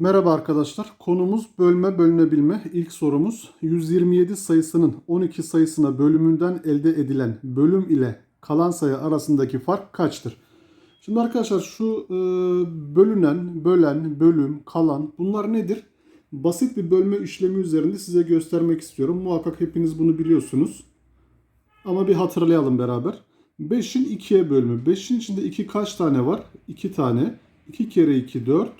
Merhaba arkadaşlar. Konumuz bölme bölünebilme. İlk sorumuz 127 sayısının 12 sayısına bölümünden elde edilen bölüm ile kalan sayı arasındaki fark kaçtır? Şimdi arkadaşlar şu e, bölünen, bölen, bölüm, kalan bunlar nedir? Basit bir bölme işlemi üzerinde size göstermek istiyorum. Muhakkak hepiniz bunu biliyorsunuz. Ama bir hatırlayalım beraber. 5'in 2'ye bölümü. 5'in içinde 2 kaç tane var? 2 tane. 2 kere 2 4.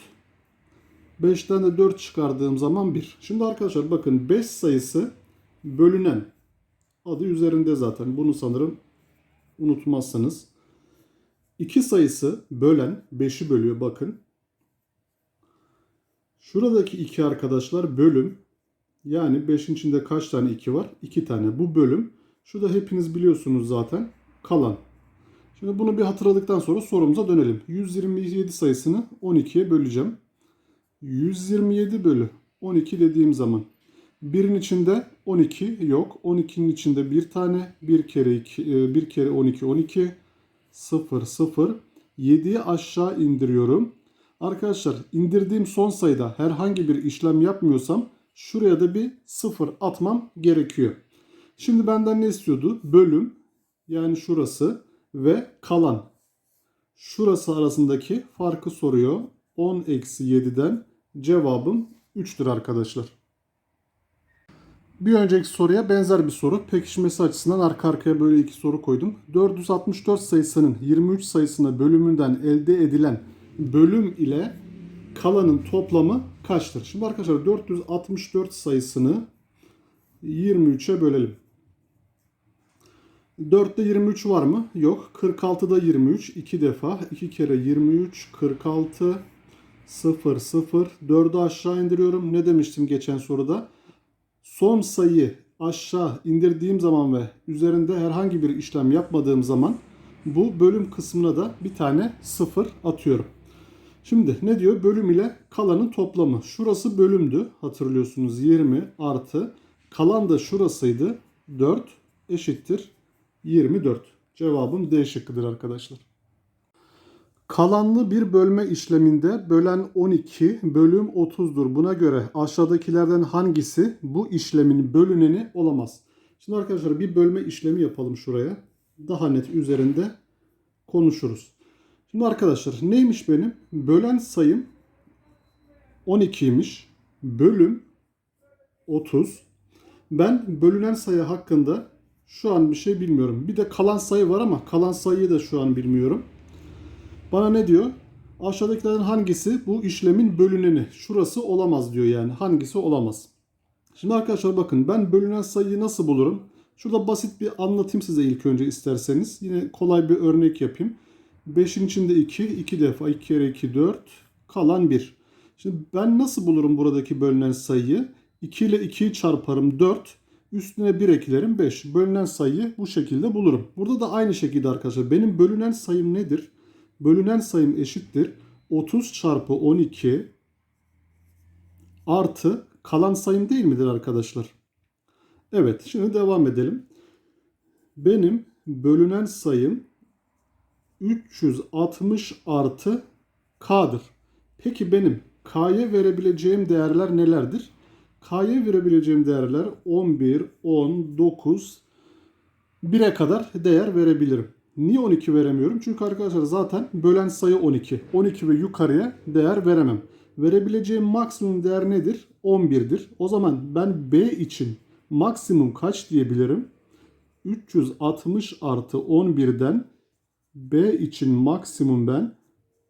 5'ten de 4 çıkardığım zaman 1. Şimdi arkadaşlar bakın 5 sayısı bölünen. Adı üzerinde zaten. Bunu sanırım unutmazsınız. 2 sayısı bölen 5'i bölüyor bakın. Şuradaki 2 arkadaşlar bölüm. Yani 5'in içinde kaç tane 2 var? 2 tane. Bu bölüm. Şu da hepiniz biliyorsunuz zaten. Kalan. Şimdi bunu bir hatırladıktan sonra sorumuza dönelim. 127 sayısını 12'ye böleceğim. 127 bölü 12 dediğim zaman birin içinde 12 yok. 12'nin içinde bir tane. Bir kere 2, bir kere 12 12 0 0 7'yi aşağı indiriyorum. Arkadaşlar indirdiğim son sayıda herhangi bir işlem yapmıyorsam şuraya da bir 0 atmam gerekiyor. Şimdi benden ne istiyordu? Bölüm yani şurası ve kalan. Şurası arasındaki farkı soruyor. 10 eksi 7'den cevabım 3'tür arkadaşlar. Bir önceki soruya benzer bir soru. Pekişmesi açısından arka arkaya böyle iki soru koydum. 464 sayısının 23 sayısına bölümünden elde edilen bölüm ile kalanın toplamı kaçtır? Şimdi arkadaşlar 464 sayısını 23'e bölelim. 4'te 23 var mı? Yok. 46'da 23. 2 defa. 2 kere 23. 46. 0 0. 4'ü aşağı indiriyorum. Ne demiştim geçen soruda? Son sayı aşağı indirdiğim zaman ve üzerinde herhangi bir işlem yapmadığım zaman bu bölüm kısmına da bir tane 0 atıyorum. Şimdi ne diyor? Bölüm ile kalanın toplamı. Şurası bölümdü. Hatırlıyorsunuz 20 artı. Kalan da şurasıydı. 4 eşittir 24. Cevabım D şıkkıdır arkadaşlar. Kalanlı bir bölme işleminde bölen 12 bölüm 30'dur. Buna göre aşağıdakilerden hangisi bu işlemin bölüneni olamaz? Şimdi arkadaşlar bir bölme işlemi yapalım şuraya. Daha net üzerinde konuşuruz. Şimdi arkadaşlar neymiş benim? Bölen sayım 12'ymiş. Bölüm 30. Ben bölünen sayı hakkında şu an bir şey bilmiyorum. Bir de kalan sayı var ama kalan sayıyı da şu an bilmiyorum. Bana ne diyor? Aşağıdakilerden hangisi bu işlemin bölüneni? Şurası olamaz diyor yani. Hangisi olamaz? Şimdi arkadaşlar bakın ben bölünen sayıyı nasıl bulurum? Şurada basit bir anlatayım size ilk önce isterseniz. Yine kolay bir örnek yapayım. 5'in içinde 2, 2 defa 2 kere 2 4, kalan 1. Şimdi ben nasıl bulurum buradaki bölünen sayıyı? 2 ile 2'yi çarparım 4, üstüne 1 eklerim 5. Bölünen sayıyı bu şekilde bulurum. Burada da aynı şekilde arkadaşlar benim bölünen sayım nedir? Bölünen sayım eşittir. 30 çarpı 12 artı kalan sayım değil midir arkadaşlar? Evet şimdi devam edelim. Benim bölünen sayım 360 artı k'dır. Peki benim k'ya verebileceğim değerler nelerdir? K'ya verebileceğim değerler 11, 10, 9, 1'e kadar değer verebilirim. Niye 12 veremiyorum? Çünkü arkadaşlar zaten bölen sayı 12. 12 ve yukarıya değer veremem. Verebileceğim maksimum değer nedir? 11'dir. O zaman ben B için maksimum kaç diyebilirim? 360 artı 11'den B için maksimum ben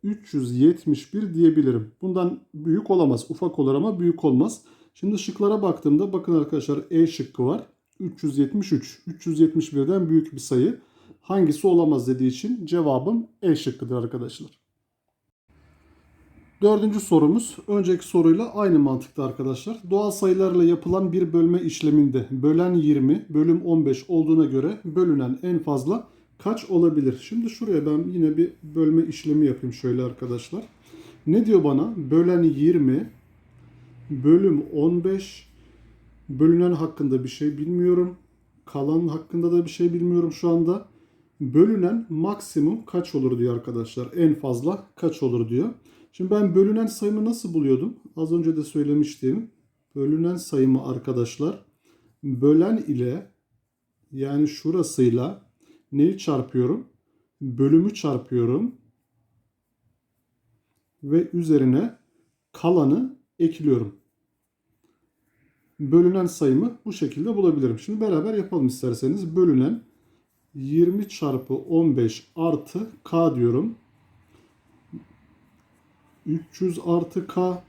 371 diyebilirim. Bundan büyük olamaz. Ufak olur ama büyük olmaz. Şimdi şıklara baktığımda bakın arkadaşlar E şıkkı var. 373. 371'den büyük bir sayı. Hangisi olamaz dediği için cevabım E şıkkıdır arkadaşlar. Dördüncü sorumuz önceki soruyla aynı mantıkta arkadaşlar. Doğal sayılarla yapılan bir bölme işleminde bölen 20, bölüm 15 olduğuna göre bölünen en fazla kaç olabilir? Şimdi şuraya ben yine bir bölme işlemi yapayım şöyle arkadaşlar. Ne diyor bana? Bölen 20, bölüm 15, bölünen hakkında bir şey bilmiyorum. Kalan hakkında da bir şey bilmiyorum şu anda. Bölünen maksimum kaç olur diyor arkadaşlar. En fazla kaç olur diyor. Şimdi ben bölünen sayımı nasıl buluyordum? Az önce de söylemiştim. Bölünen sayımı arkadaşlar bölen ile yani şurasıyla neyi çarpıyorum? Bölümü çarpıyorum ve üzerine kalanı ekliyorum. Bölünen sayımı bu şekilde bulabilirim. Şimdi beraber yapalım isterseniz. Bölünen 20 çarpı 15 artı k diyorum. 300 artı k.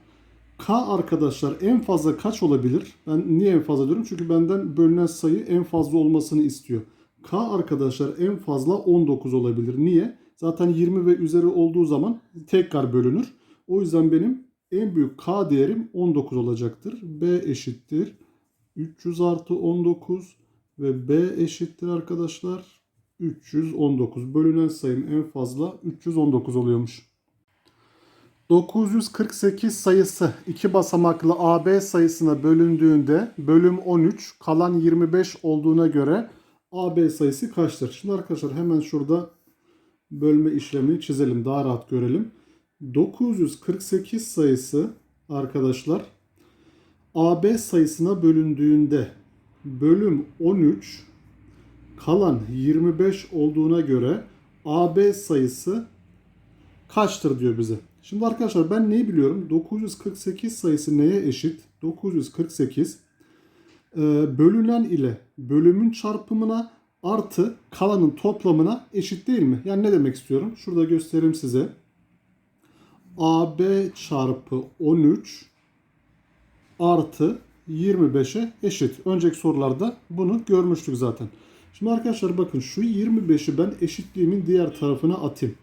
K arkadaşlar en fazla kaç olabilir? Ben niye en fazla diyorum? Çünkü benden bölünen sayı en fazla olmasını istiyor. K arkadaşlar en fazla 19 olabilir. Niye? Zaten 20 ve üzeri olduğu zaman tekrar bölünür. O yüzden benim en büyük K değerim 19 olacaktır. B eşittir 300 artı 19 ve B eşittir arkadaşlar 319. Bölünen sayım en fazla 319 oluyormuş. 948 sayısı iki basamaklı AB sayısına bölündüğünde bölüm 13 kalan 25 olduğuna göre AB sayısı kaçtır? Şimdi arkadaşlar hemen şurada bölme işlemini çizelim daha rahat görelim. 948 sayısı arkadaşlar AB sayısına bölündüğünde bölüm 13 kalan 25 olduğuna göre AB sayısı kaçtır diyor bize. Şimdi arkadaşlar ben neyi biliyorum? 948 sayısı neye eşit? 948 e, bölünen ile bölümün çarpımına artı kalanın toplamına eşit değil mi? Yani ne demek istiyorum? Şurada göstereyim size. AB çarpı 13 artı 25'e eşit. Önceki sorularda bunu görmüştük zaten. Şimdi arkadaşlar bakın şu 25'i ben eşitliğimin diğer tarafına atayım.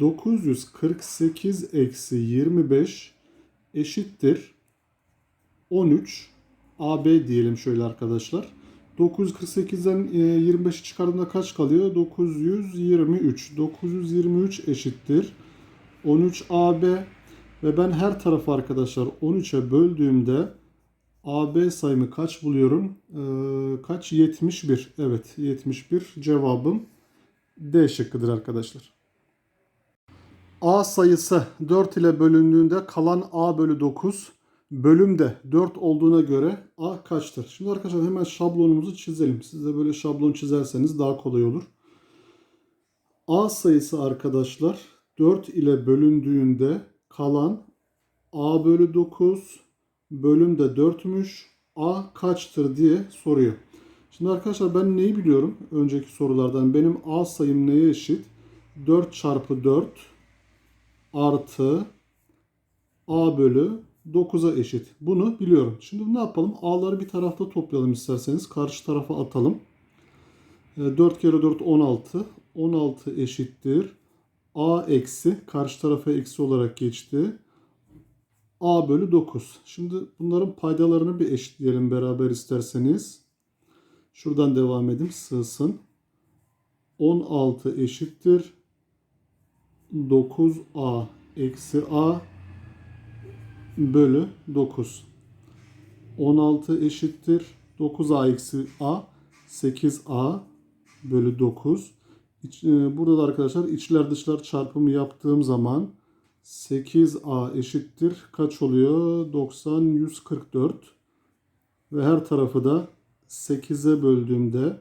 948 eksi 25 eşittir 13 AB diyelim şöyle arkadaşlar. 948'den 25'i çıkardığımda kaç kalıyor? 923. 923 eşittir 13 AB ve ben her tarafı arkadaşlar 13'e böldüğümde AB sayımı kaç buluyorum? Ee, kaç? 71. Evet 71 cevabım D şıkkıdır arkadaşlar. A sayısı 4 ile bölündüğünde kalan A bölü 9 bölümde 4 olduğuna göre A kaçtır? Şimdi arkadaşlar hemen şablonumuzu çizelim. Siz de böyle şablon çizerseniz daha kolay olur. A sayısı arkadaşlar 4 ile bölündüğünde kalan A bölü 9 bölümde 4'müş. A kaçtır diye soruyor. Şimdi arkadaşlar ben neyi biliyorum? Önceki sorulardan benim A sayım neye eşit? 4 çarpı 4 artı A bölü 9'a eşit. Bunu biliyorum. Şimdi ne yapalım? A'ları bir tarafta toplayalım isterseniz. Karşı tarafa atalım. 4 kere 4 16. 16 eşittir. A eksi karşı tarafa eksi olarak geçti. A bölü 9. Şimdi bunların paydalarını bir eşitleyelim beraber isterseniz. Şuradan devam edeyim. Sığsın. 16 eşittir. 9A eksi A bölü 9. 16 eşittir. 9A eksi A 8A bölü 9. İç, e, burada da arkadaşlar içler dışlar çarpımı yaptığım zaman 8A eşittir. Kaç oluyor? 90, 144. Ve her tarafı da 8'e böldüğümde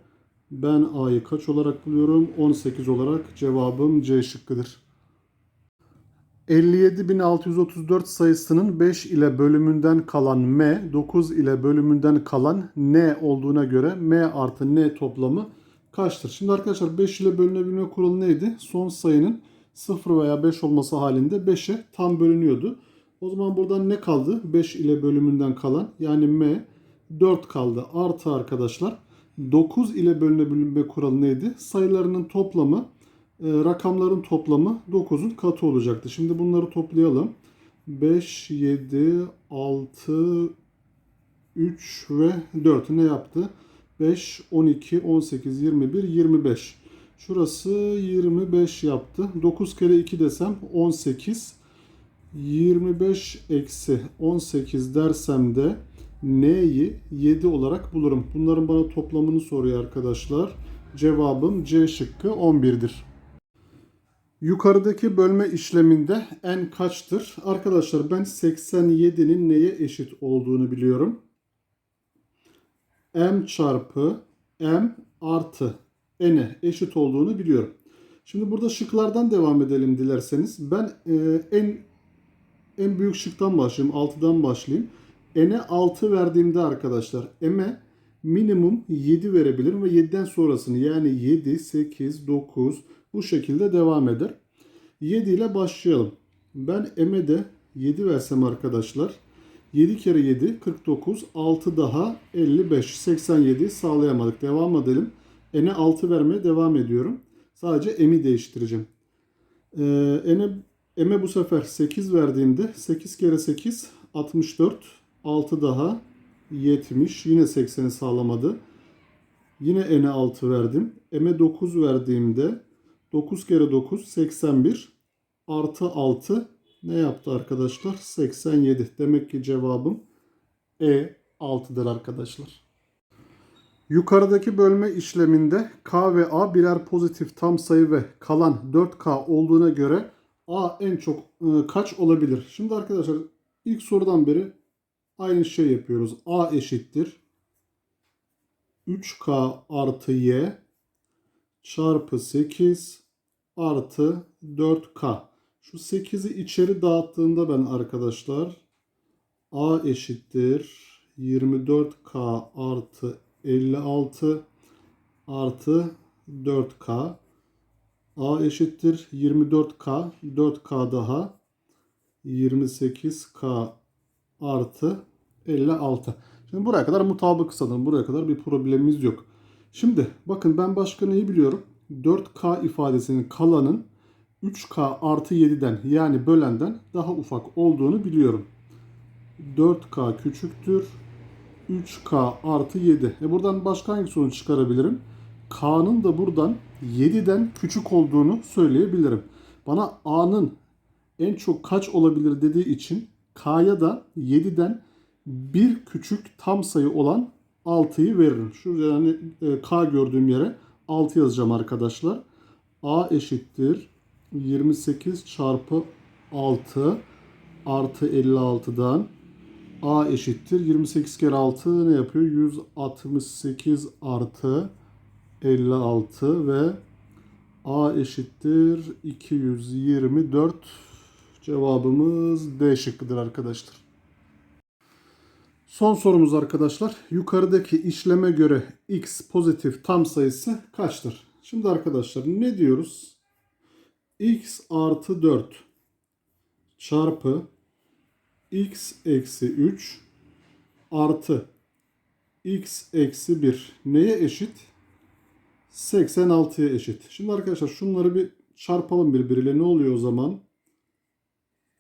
ben A'yı kaç olarak buluyorum? 18 olarak cevabım C şıkkıdır. 57.634 sayısının 5 ile bölümünden kalan M, 9 ile bölümünden kalan N olduğuna göre M artı N toplamı kaçtır? Şimdi arkadaşlar 5 ile bölünebilme kuralı neydi? Son sayının 0 veya 5 olması halinde 5'e tam bölünüyordu. O zaman buradan ne kaldı? 5 ile bölümünden kalan yani M 4 kaldı. Artı arkadaşlar 9 ile bölünebilme kuralı neydi? Sayılarının toplamı e, rakamların toplamı 9'un katı olacaktı. Şimdi bunları toplayalım. 5, 7, 6, 3 ve 4 ne yaptı? 5, 12, 18, 21, 25. Şurası 25 yaptı. 9 kere 2 desem 18. 25 eksi 18 dersem de n'yi 7 olarak bulurum. Bunların bana toplamını soruyor arkadaşlar. Cevabım C şıkkı 11'dir. Yukarıdaki bölme işleminde n kaçtır? Arkadaşlar ben 87'nin neye eşit olduğunu biliyorum. m çarpı m artı n'e eşit olduğunu biliyorum. Şimdi burada şıklardan devam edelim dilerseniz. Ben e, en en büyük şıktan başlayayım. 6'dan başlayayım. N'e 6 verdiğimde arkadaşlar m'e minimum 7 verebilirim ve 7'den sonrasını yani 7, 8, 9 bu şekilde devam eder. 7 ile başlayalım. Ben m'e de 7 versem arkadaşlar 7 kere 7 49 6 daha 55 87 sağlayamadık. Devam edelim. N'e 6 vermeye devam ediyorum. Sadece m'i değiştireceğim. Ee, n'e m'e bu sefer 8 verdiğimde 8 kere 8 64 6 daha 70 yine 80'i sağlamadı. Yine n'e 6 verdim. m'e 9 verdiğimde 9 kere 9 81 artı 6 ne yaptı arkadaşlar? 87. Demek ki cevabım E 6'dır arkadaşlar. Yukarıdaki bölme işleminde K ve A birer pozitif tam sayı ve kalan 4K olduğuna göre A en çok e, kaç olabilir? Şimdi arkadaşlar ilk sorudan beri aynı şey yapıyoruz. A eşittir 3K artı Y çarpı 8 artı 4K. Şu 8'i içeri dağıttığımda ben arkadaşlar A eşittir 24K artı 56 artı 4K. A eşittir 24K. 4K daha 28K artı 56. Şimdi buraya kadar mutabık sanırım. Buraya kadar bir problemimiz yok. Şimdi bakın ben başka neyi biliyorum? 4K ifadesinin kalanın 3K artı 7'den yani bölenden daha ufak olduğunu biliyorum. 4K küçüktür. 3K artı 7. E buradan başka hangi sonuç çıkarabilirim? K'nın da buradan 7'den küçük olduğunu söyleyebilirim. Bana A'nın en çok kaç olabilir dediği için K'ya da 7'den bir küçük tam sayı olan 6'yı veririm. Şurada yani e, K gördüğüm yere 6 yazacağım arkadaşlar. A eşittir 28 çarpı 6 artı 56'dan A eşittir 28 kere 6 ne yapıyor? 168 artı 56 ve A eşittir 224 cevabımız D şıkkıdır arkadaşlar. Son sorumuz arkadaşlar. Yukarıdaki işleme göre x pozitif tam sayısı kaçtır? Şimdi arkadaşlar ne diyoruz? x artı 4 çarpı x eksi 3 artı x eksi 1 neye eşit? 86'ya eşit. Şimdi arkadaşlar şunları bir çarpalım birbiriyle. Ne oluyor o zaman?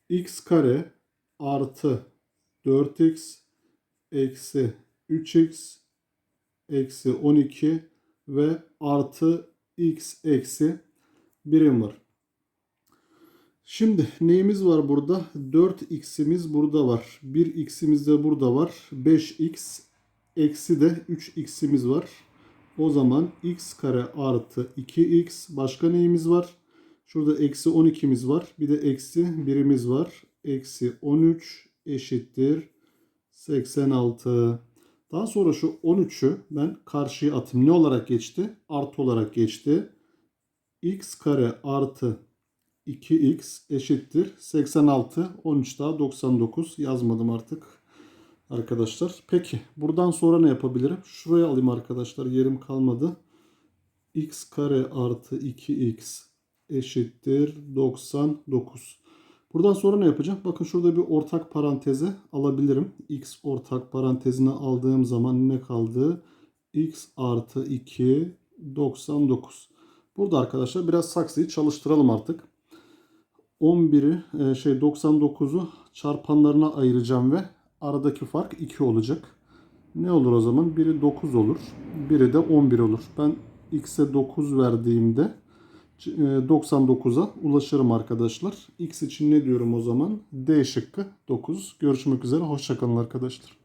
x kare artı 4x eksi 3x eksi 12 ve artı x eksi birim var. Şimdi neyimiz var burada? 4x'imiz burada var. 1x'imiz de burada var. 5x eksi de 3x'imiz var. O zaman x kare artı 2x başka neyimiz var? Şurada eksi 12'miz var. Bir de eksi 1'imiz var. Eksi 13 eşittir 86. Daha sonra şu 13'ü ben karşıya atayım. Ne olarak geçti? Artı olarak geçti. x kare artı 2x eşittir 86. 13 daha 99 yazmadım artık arkadaşlar. Peki buradan sonra ne yapabilirim? Şuraya alayım arkadaşlar. Yerim kalmadı. x kare artı 2x eşittir 99. Buradan sonra ne yapacağım? Bakın şurada bir ortak paranteze alabilirim. x ortak parantezine aldığım zaman ne kaldı? x artı 2 99. Burada arkadaşlar biraz saksıyı çalıştıralım artık. 11'i e, şey 99'u çarpanlarına ayıracağım ve aradaki fark 2 olacak. Ne olur o zaman? Biri 9 olur. Biri de 11 olur. Ben x'e 9 verdiğimde 99'a e, ulaşırım arkadaşlar. X için ne diyorum o zaman? D şıkkı 9. Görüşmek üzere. Hoşçakalın arkadaşlar.